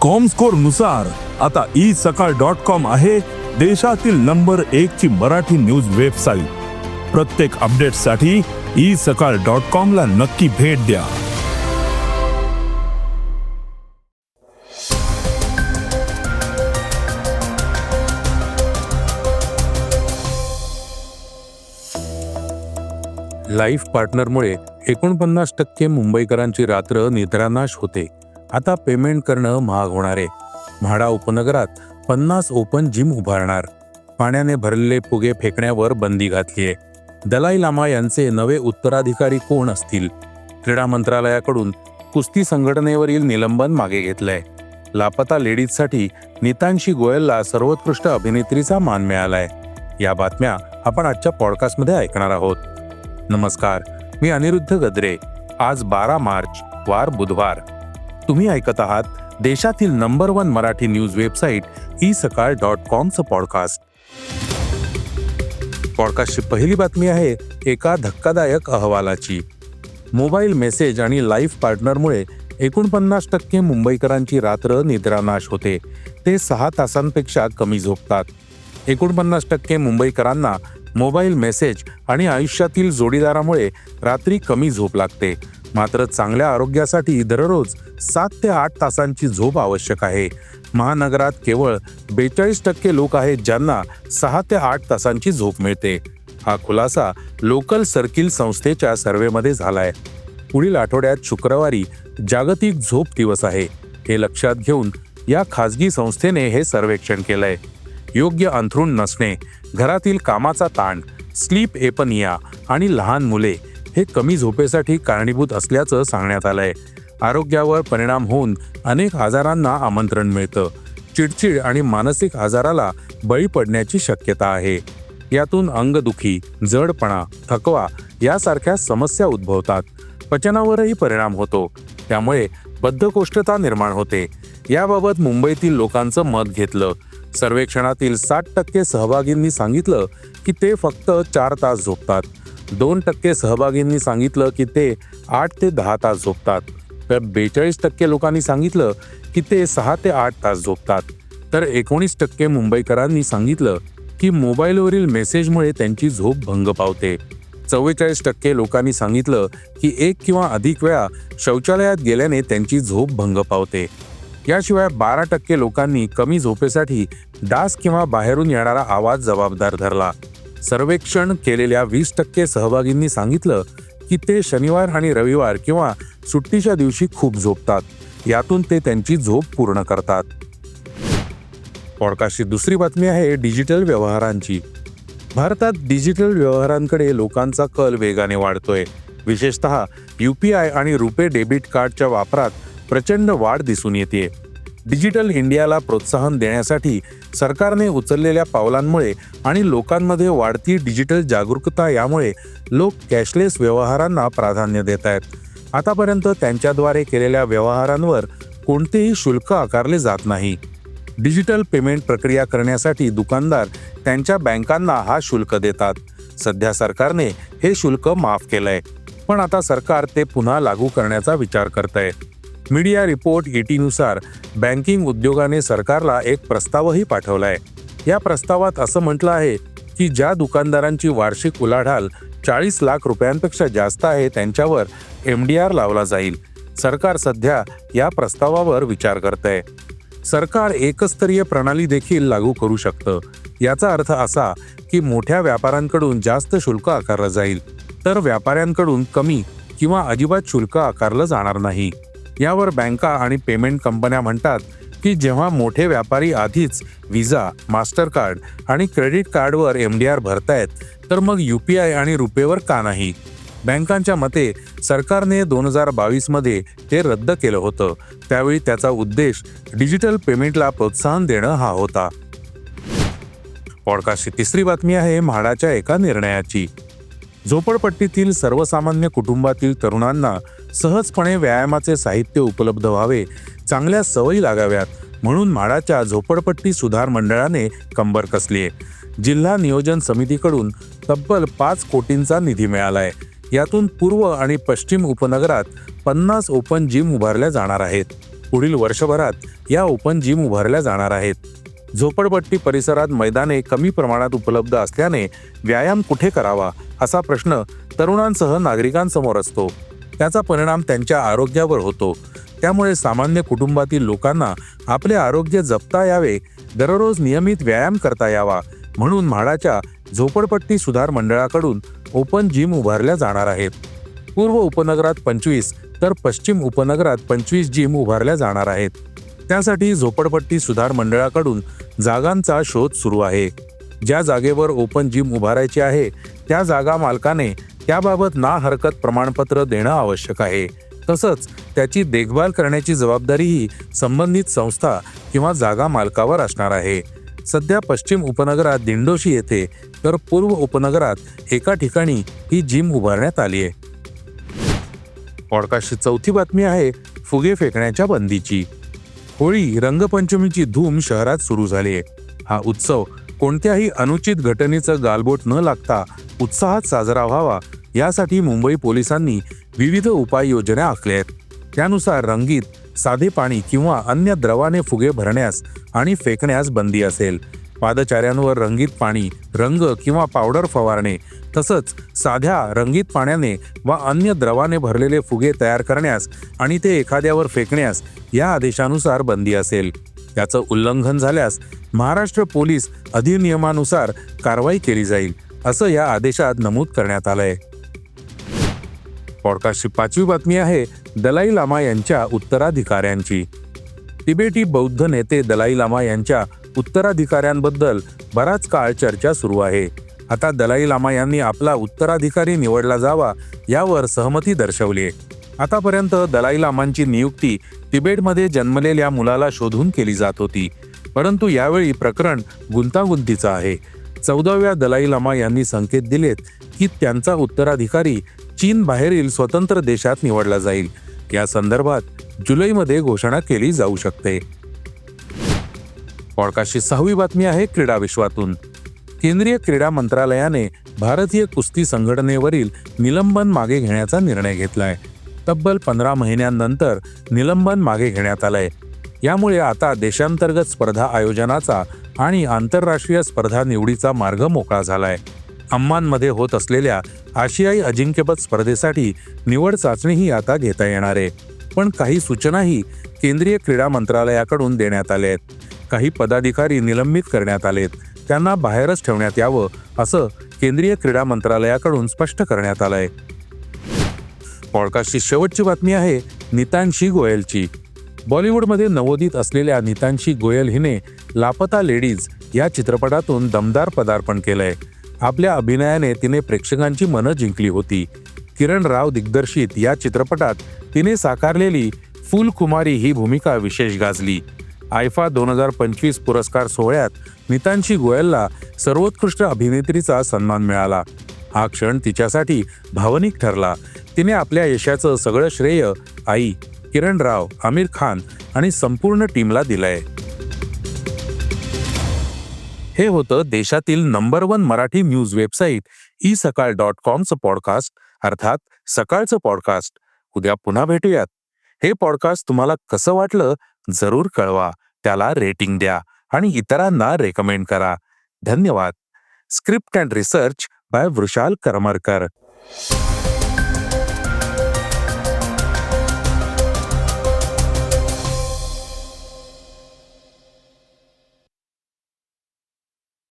कॉमस्कोरनुसार आता E Sakal dot com आहे देशातील नंबर एक ची मराठी न्यूज वेबसाईट प्रत्येक अपडेटसाठी ई सकाळ डॉट कॉम ला नक्की भेट द्या. लाईफ पार्टनरमुळे एकोणपन्नास टक्के मुंबईकरांची रात्र निद्रानाश होते. आता पेमेंट करणं महाग होणार आहे. म्हाडा उपनगरात पन्नास ओपन जिम उभारणार. पाण्याने भरलेले फुगे फेकण्यावर बंदी घातली आहे दलाई लामा यांचे नवे उत्तराधिकारी कोण असतील? क्रीडा मंत्रालयाकडून कुस्ती संघटनेवरील निलंबन मागे घेतलंय. लापता लेडीजसाठी नीतांशी गोयलला सर्वोत्कृष्ट अभिनेत्रीचा मान मिळालाय. या बातम्या आपण आजच्या पॉडकास्टमध्ये ऐकणार आहोत. नमस्कार मी अनिरुद्ध गद्रे. आज बारा मार्च वार बुधवार. तुम्ही ऐकत आहात देशातील number one Marathi news website e Sakal dot कॉमचं podcast पॉडकास्टची पहिली बातमी आहे एका धक्कादायक अहवालाची. मोबाईल मेसेज आणि लाईफ पार्टनरमुळे एकोणपन्नास टक्के मुंबईकरांची रात्र निद्रानाश होते. ते सहा तासांपेक्षा कमी झोपतात. एकोणपन्नास टक्के मुंबईकरांना मोबाईल मेसेज आणि आयुष्यातील जोडीदारामुळे रात्री कमी झोप लागते. मात्र चांगल्या आरोग्यासाठी दररोज सात ते आठ तासांची झोप आवश्यक आहे. महानगरात केवळ बेचाळीस टक्के लोक आहेत ज्यांना सहा ते आठ तासांची झोप मिळते. हा खुलासा लोकल सर्किल संस्थेच्या सर्व्हेमध्ये झालाय. पुढील आठवड्यात शुक्रवारी जागतिक झोप दिवस आहे. हे लक्षात घेऊन या खाजगी संस्थेने हे सर्वेक्षण केलंय. योग्य अंथरूण नसणे घरातील कामाचा ताण स्लीप एपनिया आणि लहान मुले हे कमी झोपेसाठी कारणीभूत असल्याचं सांगण्यात आलंय. आरोग्यावर परिणाम होऊन अनेक आजारांना आमंत्रण मिळतं. चिडचिड आणि मानसिक आजाराला बळी पडण्याची शक्यता आहे. यातून अंगदुखी जडपणा थकवा यासारख्या समस्या उद्भवतात. पचनावरही परिणाम होतो. त्यामुळे बद्धकोष्ठता निर्माण होते. याबाबत मुंबईतील लोकांचं मत घेतलं. सर्वेक्षणातील साठ टक्के सहभागींनी सांगितलं की ते फक्त चार तास झोपतात. दोन टक्के सहभागींनी सांगितलं की ते आठ ते दहा तास झोपतात. तर बेचाळीस टक्के लोकांनी सांगितलं की ते सहा ते आठ तास झोपतात. तर एकोणीस टक्के मुंबईकरांनी सांगितलं की मोबाईलवरील मेसेजमुळे त्यांची झोप भंग पावते. चव्वेचाळीस टक्के लोकांनी सांगितलं की एक किंवा अधिक वेळा शौचालयात गेल्याने त्यांची झोप भंग पावते. याशिवाय बारा टक्के लोकांनी कमी झोपेसाठी डास किंवा बाहेरून येणारा आवाज जबाबदार धरला. सर्वेक्षण केलेल्या वीस टक्के सहभागींनी सांगितलं की ते शनिवार आणि रविवार किंवा सुट्टीच्या दिवशी खूप झोपतात. यातून ते त्यांची झोप पूर्ण करतात. पॉडकास्टची दुसरी बातमी आहे डिजिटल व्यवहारांची. भारतात डिजिटल व्यवहारांकडे लोकांचा कल वेगाने वाढतोय. विशेषतः यू पी आय आणि रुपे डेबिट कार्डच्या वापरात प्रचंड वाढ दिसून येते डिजिटल इंडियाला प्रोत्साहन देण्यासाठी सरकारने उचललेल्या पावलांमुळे आणि लोकांमध्ये वाढती डिजिटल जागरूकता यामुळे लोक कॅशलेस व्यवहारांना प्राधान्य देत आहेत. आतापर्यंत त्यांच्याद्वारे केलेल्या व्यवहारांवर कोणतेही शुल्क आकारले जात नाही. डिजिटल पेमेंट प्रक्रिया करण्यासाठी दुकानदार त्यांच्या बँकांना हा शुल्क देतात. सध्या सरकारने हे शुल्क माफ केलंय. पण आता सरकार ते पुन्हा लागू करण्याचा विचार करत आहे मीडिया रिपोर्ट ईटीनुसार बँकिंग उद्योगाने सरकारला एक प्रस्तावही पाठवलाय. या प्रस्तावात असं म्हटलं आहे की ज्या दुकानदारांची वार्षिक उलाढाल चाळीस लाख रुपयांपेक्षा जास्त आहे त्यांच्यावर एम डी आर लावला जाईल. सरकार सध्या या प्रस्तावावर विचार करत आहे सरकार एकस्तरीय प्रणाली देखील लागू करू शकतं. याचा अर्थ असा की मोठ्या व्यापाऱ्यांकडून जास्त शुल्क आकारलं जाईल. तर व्यापाऱ्यांकडून कमी किंवा अजिबात शुल्क आकारलं जाणार नाही. यावर बँका आणि पेमेंट कंपन्या म्हणतात की जेव्हा मोठे व्यापारी आधीच विजा मास्टरकार्ड आणि क्रेडिट कार्डवर एम डी आर भरतायत तर मग यू पी आय आणि रुपेवर का नाही? बँकांच्या मते सरकारने दोन हजार बावीसमध्ये ते रद्द केलं होतं. त्यावेळी त्याचा उद्देश डिजिटल पेमेंटला प्रोत्साहन देणं हा होता. पॉडकास्टची तिसरी बातमी आहे म्हाडाच्या एका निर्णयाची. झोपडपट्टीतील सर्वसामान्य कुटुंबातील तरुणांना सहजपणे व्यायामाचे साहित्य उपलब्ध व्हावे चांगल्या सवयी लागाव्यात म्हणून माडाच्या झोपडपट्टी सुधार मंडळाने कंबर कसली आहे. जिल्हा नियोजन समितीकडून तब्बल पाच कोटींचा निधी मिळालाय. यातून पूर्व आणि पश्चिम उपनगरात पन्नास ओपन जिम उभारल्या जाणार आहेत. पुढील वर्षभरात या ओपन जिम उभारल्या जाणार आहेत. झोपडपट्टी परिसरात मैदाने कमी प्रमाणात उपलब्ध असल्याने व्यायाम कुठे करावा असा प्रश्न तरुणांसह नागरिकांसमोर असतो. त्याचा परिणाम त्यांच्या आरोग्यावर होतो. त्यामुळे सामान्य कुटुंबातील लोकांना आपले आरोग्य जपता यावे दररोज नियमित व्यायाम करता यावा म्हणून म्हाडाच्या झोपडपट्टी सुधार मंडळाकडून ओपन जिम उभारल्या जाणार आहेत. पूर्व उपनगरात पंचवीस तर पश्चिम उपनगरात पंचवीस जिम उभारल्या जाणार आहेत. त्यासाठी झोपडपट्टी सुधार मंडळाकडून जागांचा शोध सुरू आहे. ज्या जागेवर ओपन जिम उभारायची आहे त्या जागा मालकाने त्याबाबत ना हरकत प्रमाणपत्र देणं आवश्यक आहे. तसंच त्याची देखभाल करण्याची जबाबदारीही संबंधित संस्था किंवा जागा मालकावर असणार आहे. सध्या पश्चिम उपनगरात दिंडोशी येथे तर पूर्व उपनगरात एका ठिकाणी ही जिम उभारण्यात आली आहे. पॉडकास्टची चौथी बातमी आहे फुगे फेकण्याच्या बंदीची. होळी रंगपंचमीची धूम शहरात सुरू झाली आहे. हा उत्सव कोणत्याही अनुचित घटनेचं गालबोट न लागता उत्साहात साजरा व्हावा यासाठी मुंबई पोलिसांनी विविध उपाययोजना आखल्या आहेत. त्यानुसार रंगीत साधे पाणी किंवा अन्य द्रवाने फुगे भरण्यास आणि फेकण्यास बंदी असेल. पादचाऱ्यांवर रंगीत पाणी रंग किंवा पावडर फवारणे तसंच साध्या रंगीत पाण्याने वा अन्य द्रवाने भरलेले फुगे तयार करण्यास आणि ते एखाद्यावर फेकण्यास या आदेशानुसार बंदी असेल. त्याचं उल्लंघन झाल्यास महाराष्ट्र पोलीस अधिनियमानुसार कारवाई केली जाईल असं या आदेशात नमूद करण्यात आलंय. पॉडकास्टची पाचवी बातमी आहे दलाई लामा यांच्या उत्तराधिकाऱ्यांची. तिबेटी बौद्ध नेते दलाई लामा यांच्या उत्तराधिकाऱ्यांबद्दल बराच काळ चर्चा सुरू आहे. आता दलाई लामा यांनी आपला उत्तराधिकारी निवडला जावा यावर सहमती दर्शवली. आहे आतापर्यंत दलाई लामांची नियुक्ती तिबेटमध्ये जन्मलेल्या मुलाला शोधून केली जात होती. परंतु यावेळी प्रकरण गुंतागुंतीचं आहे. चौदाव्या दलाई लामा यांनी संकेत दिलेत की त्यांचा उत्तराधिकारी चीन बाहेरील स्वतंत्र देशात निवडला जाईल. या संदर्भात जुलैमध्ये घोषणा केली जाऊ शकते. पॉडकास्टची सहावी बातमी आहे क्रीडा विश्वातून. केंद्रीय क्रीडा मंत्रालयाने भारतीय कुस्ती संघटनेवरील निलंबन मागे घेण्याचा निर्णय घेतलाय. तब्बल पंधरा महिन्यांनंतर निलंबन मागे घेण्यात आलंय. यामुळे आता देशांतर्गत स्पर्धा आयोजनाचा आणि आंतरराष्ट्रीय स्पर्धा निवडीचा मार्ग मोकळा झालाय. अम्मानमध्ये होत असलेल्या आशियाई अजिंक्यपद स्पर्धेसाठी निवड चाचणीही आता घेता येणार आहे. पण काही सूचनाही केंद्रीय क्रीडा मंत्रालयाकडून देण्यात आल्या आहेत. काही पदाधिकारी निलंबित करण्यात आलेत त्यांना बाहेरच ठेवण्यात यावं असं केंद्रीय क्रीडा मंत्रालयाकडून स्पष्ट करण्यात आलंय. पॉडकास्टची शेवटची बातमी आहे नितांशी गोयलची. बॉलिवूडमध्ये नवोदित असलेल्या नितांशी गोयल हिने लापता लेडीज या चित्रपटातून दमदार पदार्पण केलंय. आपल्या अभिनयाने तिने प्रेक्षकांची मनं जिंकली होती. किरण राव दिग्दर्शित या चित्रपटात तिने साकारलेली फुलकुमारी ही भूमिका विशेष गाजली. आयफा दोन हजार पंचवीस पुरस्कार सोहळ्यात नितांशी गोयलला सर्वोत्कृष्ट अभिनेत्रीचा सन्मान मिळाला. हा क्षण तिच्यासाठी भावनिक ठरला. तिने आपल्या यशाचं सगळं श्रेय आई किरण राव आमिर खान आणि संपूर्ण टीमला दिलंय. हे होतं देशातील number one Marathi news website e Sakal dot कॉमचं podcast अर्थात सकाळचं पॉडकास्ट उद्या पुन्हा भेटूयात. हे पॉडकास्ट तुम्हाला कसं वाटलं जरूर कळवा. त्याला रेटिंग द्या आणि इतरांना रेकमेंड करा. धन्यवाद. Script and research by Vrushal Karmarkar